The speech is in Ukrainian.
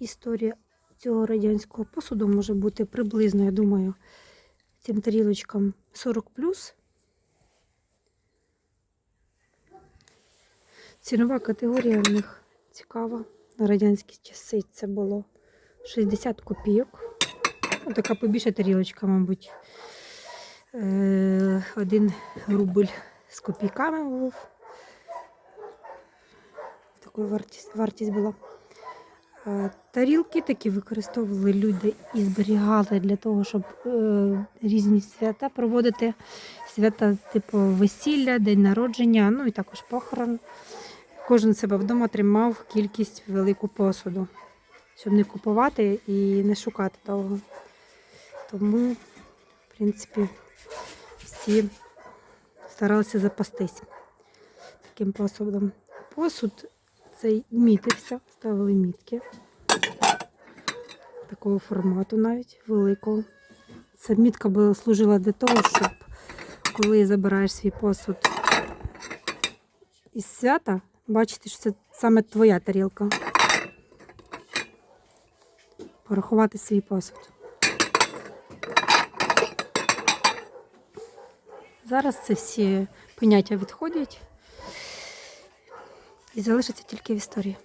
історія цього радянського посуду може бути приблизно, я думаю, цим тарілочкам 40 Цінова категорія в них цікава. На радянські часи це було 60 копійок. Ну, така побільша тарілочка, мабуть. Е, Один рубль з копійками був. Такою вартість, вартість була. Е, Тарілки такі використовували люди і зберігали для того, щоб е, різні свята проводити. Свята типу весілля, день народження, ну і також похорон. Кожен себе вдома тримав кількість велику посуду, щоб не купувати і не шукати довго. Тому, в принципі, всі старалися запастись таким посудом. Посуд цей мітився, ставили мітки. Такого формату навіть великого. Ця мітка була служила для того, щоб коли забираєш свій посуд із свята, бачити, що це саме твоя тарілка. Порахувати свій посуд. Зараз це всі поняття відходять і залишиться тільки в історії.